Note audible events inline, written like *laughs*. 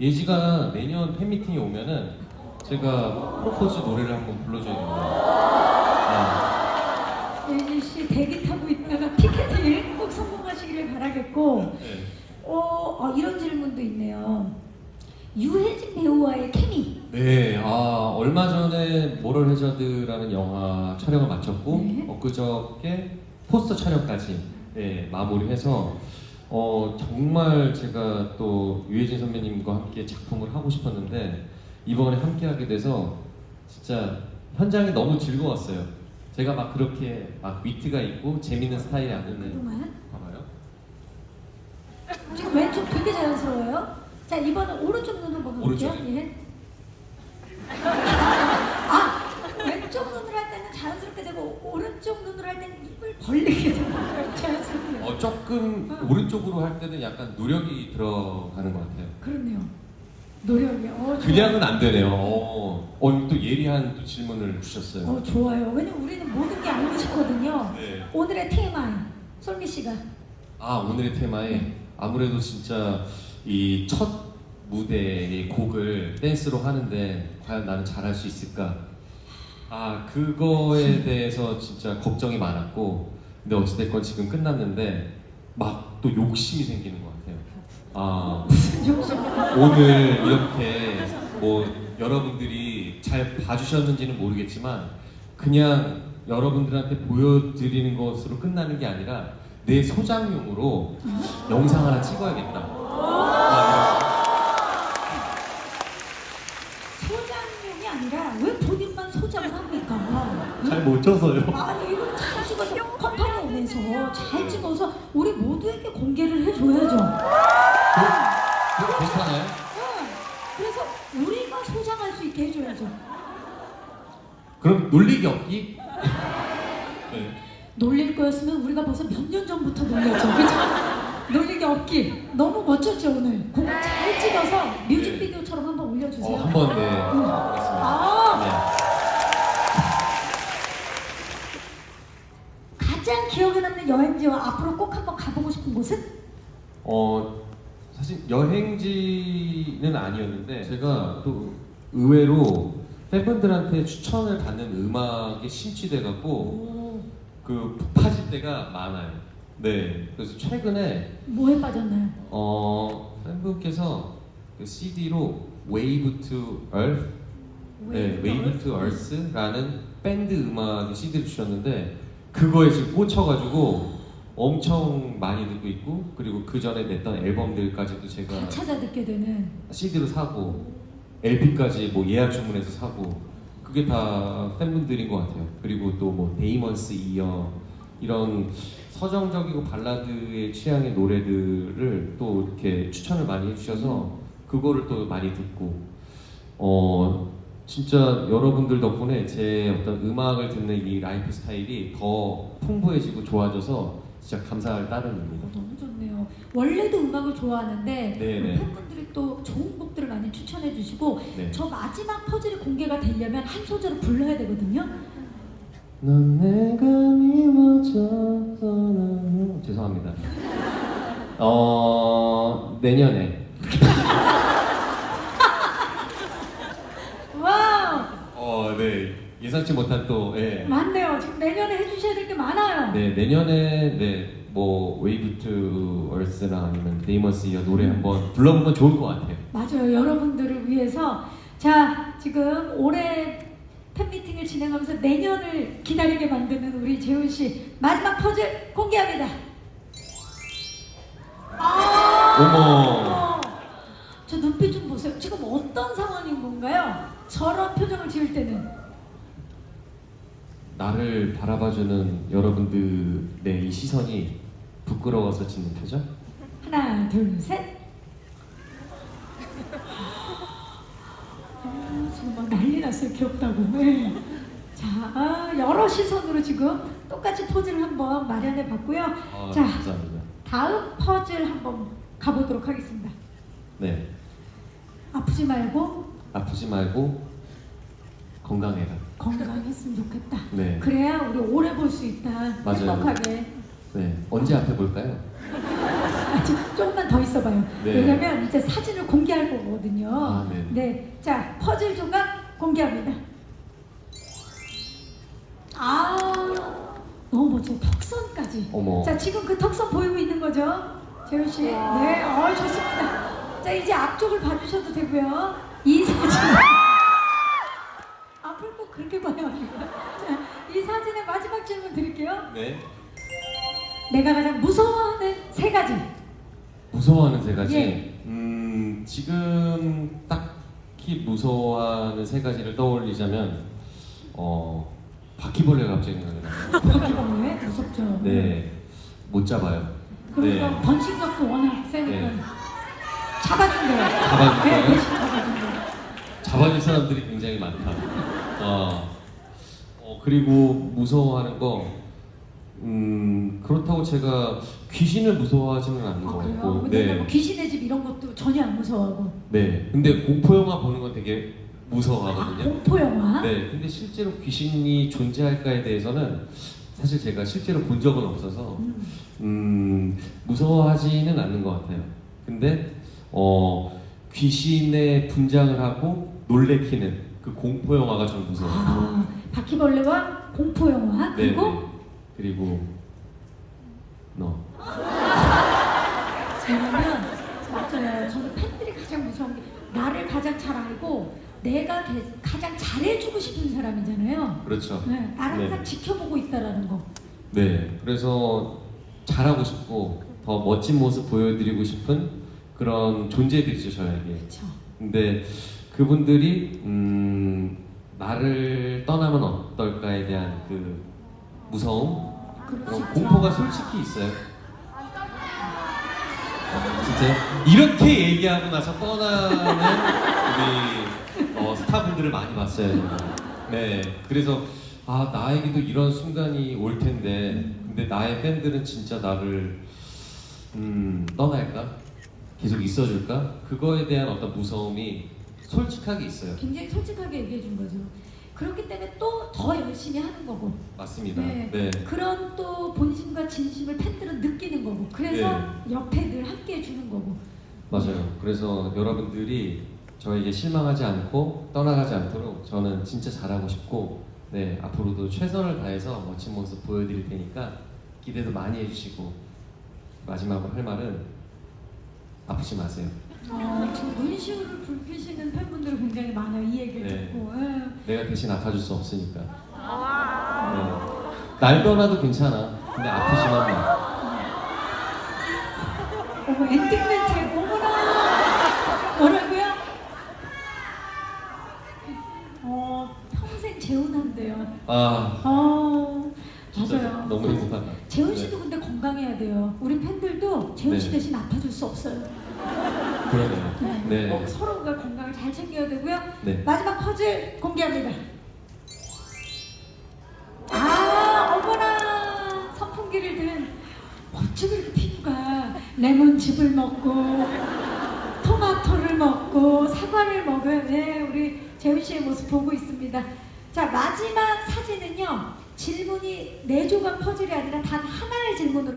예지가 내년 팬미팅에 오면은 제가 프로포즈 노래를 한번 불러줘야 됩니다. 예진 씨 대기 타고 있다가 티켓팅 꼭 성공하시기를 바라겠고 네. 네. 어, 어, 이런 질문도 있네요. 유해진 배우와의 케미. 네, 아 얼마 전에 모럴 해저드라는 영화 촬영을 마쳤고 네. 엊그저께 포스터 촬영까지 네, 마무리해서 어 정말 제가 또 유해진 선배님과 함께 작품을 하고 싶었는데 이번에 함께 하게 돼서 진짜 현장이 너무 즐거웠어요. 제가 막 그렇게 막 위트가 있고 재밌는 스타일이 아닌데 그동안 봐봐요. 지금 왼쪽 되게 자연스러워요. 자 이번엔 오른쪽 눈 한번 볼게요. 오른쪽이요? 예. *laughs* 아 왼쪽 눈으로 할 때는 자연스럽게 되고 오른쪽 눈으로 할 때는 입을 벌리게 되고 조금 오른쪽으로 할 때는 약간 노력이 들어가는 것 같아요. 그렇네요. 노력이. 어. 그냥은 안 되네요. 어, 어, 또 예리한 또 질문을 주셨어요. 어 좋아요. 왜냐면 우리는 모든 게 알고 싶거든요. 네. 오늘의 TMI 솔미 씨가 아 오늘의 테마에 아무래도 진짜 이 첫 무대의 곡을 댄스로 하는데 과연 나는 잘할 수 있을까? 아 그거에 대해서 진짜 걱정이 많았고 근데 어찌됐건 지금 끝났는데 막 또 욕심이 생기는 것 같아요. 아 욕심. 오늘 이렇게 뭐 여러분들이 잘 봐주셨는지는 모르겠지만 그냥 여러분들한테 보여드리는 것으로 끝나는 게 아니라 내 소장용으로 영상 하나 찍어야겠다. 아, 소장용이 아니라 왜 본인만 소장을 합니까? 잘 못 쳐서요. 아니 오면서 잘 찍어서 우리 모두에게 공개를 해줘야죠. 그거 괜찮아요? 응. 그래서 우리가 소장할 수 있게 해줘야죠. 그럼 놀리기 없기? *laughs* 네. 놀릴 거였으면 우리가 벌써 몇 년 전부터 놀렸죠. 그죠? 놀리기 없기. 너무 멋졌죠 오늘. 공을 잘 찍어서 뮤직비디오처럼 한번 올려주세요. 어, 한번 네. 응. 아. 가장 기억에 남는 여행지와 앞으로 꼭 한번 가보고 싶은 곳은? 어 사실 여행지는 아니었는데 제가 또 의외로 팬분들한테 추천을 받는 음악에 심취돼 갖고 오, 그 파질 때가 많아요. 네. 그래서 최근에 뭐에 빠졌나요? 어 팬분께서 그 CD로 Wave to Earth, 네, Wave to Earth라는 밴드 음악의 CD를 주셨는데 그거에 지금 꽂혀가지고 엄청 많이 듣고 있고 그리고 그 전에 냈던 앨범들까지도 제가 다 찾아 듣게 되는 CD로 사고 LP까지 뭐 예약 주문해서 사고 그게 다 팬분들인 것 같아요. 그리고 또 뭐 데이먼스 이어 이런 서정적이고 발라드의 취향의 노래들을 또 이렇게 추천을 많이 해주셔서 그거를 또 많이 듣고 어 진짜 여러분들 덕분에 제 어떤 음악을 듣는 이 라이프 스타일이 더 풍부해지고 좋아져서 진짜 감사할 따름입니다. 어, 너무 좋네요. 원래도 음악을 좋아하는데 네네. 팬분들이 또 좋은 곡들을 많이 추천해 주시고 네. 저 마지막 퍼즐이 공개가 되려면 한 소절을 불러야 되거든요. 넌 내가 미워져서 나는 죄송합니다. 어 내년에 *laughs* 와우 어 네 예상치 못한 또 예. 맞네요. 지금 내년에 해주셔야 될 게 많아요. 네 내년에 네 뭐 웨이브 투 얼스나 아니면 데이먼스 이어 노래 한번 불러보면 좋을 것 같아요. 맞아요. 여러분들을 위해서 자 지금 올해 팬미팅을 진행하면서 내년을 기다리게 만드는 우리 재훈 씨 마지막 퍼즐 공개합니다. 아, 어머. 저 눈빛 좀 보세요. 지금 어떤 상황인 건가요? 저런 표정을 지을 때는 나를 바라봐주는 여러분들의 이 시선이 부끄러워서 짓는 표정? 하나, 둘, 셋. 아, 지금 막 난리 났어요. 귀엽다고. 네. 자, 아, 여러 시선으로 지금 똑같이 포즈를 한번 마련해 봤고요. 아, 자, 감사합니다. 다음 퍼즐 한번 가보도록 하겠습니다. 네 아프지 말고 아프지 말고 건강해라. 건강했으면 좋겠다. 네. 그래야 우리 오래 볼 수 있다. 맞아요. 행복하게. 네 언제 앞에 볼까요? 아직 조금만 더 있어봐요. 네. 왜냐면 이제 사진을 공개할 거거든요. 아, 네. 네. 자, 퍼즐 조각 공개합니다. 아, 너무 멋져요. 턱선까지. 어머. 자, 지금 그 턱선 보이고 있는 거죠? 재훈 씨. 네, 어, 좋습니다. 자, 이제 앞쪽을 봐주셔도 되고요. 이 사진. 앞을 꼭 그렇게 봐요. 자, 이 사진의 마지막 질문 드릴게요. 네. 내가 가장 무서워하는 세 가지. 무서워하는 세 가지. 예. 음, 지금 딱히 무서워하는 세 가지를 떠올리자면, 어, 바퀴벌레가 갑자기 생각이 나요. *laughs* 바퀴가 왜 무섭죠? 네, 못 잡아요. 그리고 네. 번식력도 워낙 세니까 네. 잡아준대요. 잡아줄까요? 네, 대신 잡아준대요. 잡아줄 사람들이 굉장히 많다. 어, 어, 그리고 무서워하는 거, 음, 그렇다고 제가 귀신을 무서워하지는 않는 아, 것 그래요? 같고, 근데 네. 뭐 귀신의 집 이런 것도 전혀 안 무서워하고. 네. 근데 공포 영화 보는 건 되게 아, 무서워하거든요. 공포 영화? 네. 근데 실제로 귀신이 존재할까에 대해서는 사실 제가 실제로 본 적은 없어서 음. 음, 무서워하지는 않는 것 같아요. 근데 어, 귀신의 분장을 하고 놀래키는 그 공포 영화가 전 무서워요. 아, 바퀴벌레와 공포 영화 네, 그리고 네. 그리고 너. 왜냐면 맞아요. 저는 팬들이 가장 무서운 게 나를 가장 잘 알고 내가 게- 가장 잘해주고 싶은 사람이잖아요. 그렇죠. 네, 나를 네. 항상 지켜보고 있다라는 거. 네, 그래서 잘하고 싶고 더 멋진 모습 보여드리고 싶은 그런 존재들이죠 저에게. 그렇죠. 근데 그분들이 음, 나를 떠나면 어떨까에 대한 그 무서움, 그런 있죠. 공포가 솔직히 있어요. 어, 진짜 이렇게 얘기하고 나서 떠나는 우리 어, 스타분들을 많이 봤어요. 네, 그래서 아 나에게도 이런 순간이 올 텐데, 근데 나의 팬들은 진짜 나를 음, 떠날까? 계속 있어줄까? 그거에 대한 어떤 무서움이 솔직하게 있어요. 굉장히 솔직하게 얘기해 준 거죠. 그렇기 때문에 또 더 열심히 하는 거고. 맞습니다. 네. 네. 그런 또 본심과 진심을 팬들은 느끼는 거고. 그래서 옆에 늘 함께 해주는 거고. 맞아요. 그래서 여러분들이 저에게 실망하지 않고 떠나가지 않도록 저는 진짜 잘하고 싶고 네 앞으로도 최선을 다해서 멋진 모습 보여드릴 테니까 기대도 많이 해주시고 마지막으로 할 말은 아프지 마세요. 어, 지금 눈시울을 붉히시는 팬분들이 굉장히 많아요. 이 얘기를 네. 듣고. 예. 내가 대신 아파줄 수 없으니까. 네. 날 떠나도 괜찮아. 근데 아프지만 마. 어머 엔딩 멘트 어머나 뭐라고요? 어 평생 재혼한대요. 아 어 맞아요. 너무 행복하다. 재훈 씨도 근데 건강해야 돼요. 우리 팬들도 재훈 씨 네. 대신 아파줄 수 없어요. 그러네요. 네. 네. 꼭 서로가 건강을 잘 챙겨야 되고요. 네. 마지막 퍼즐 공개합니다. 아, 어머나! 선풍기를 든 어쩜 이렇게 피부가 레몬즙을 먹고 토마토를 먹고 사과를 먹은 네, 우리 재훈 씨의 모습 보고 있습니다. 자, 마지막 사진은요. 질문이 네 조각 퍼즐이 아니라 단 하나의 질문으로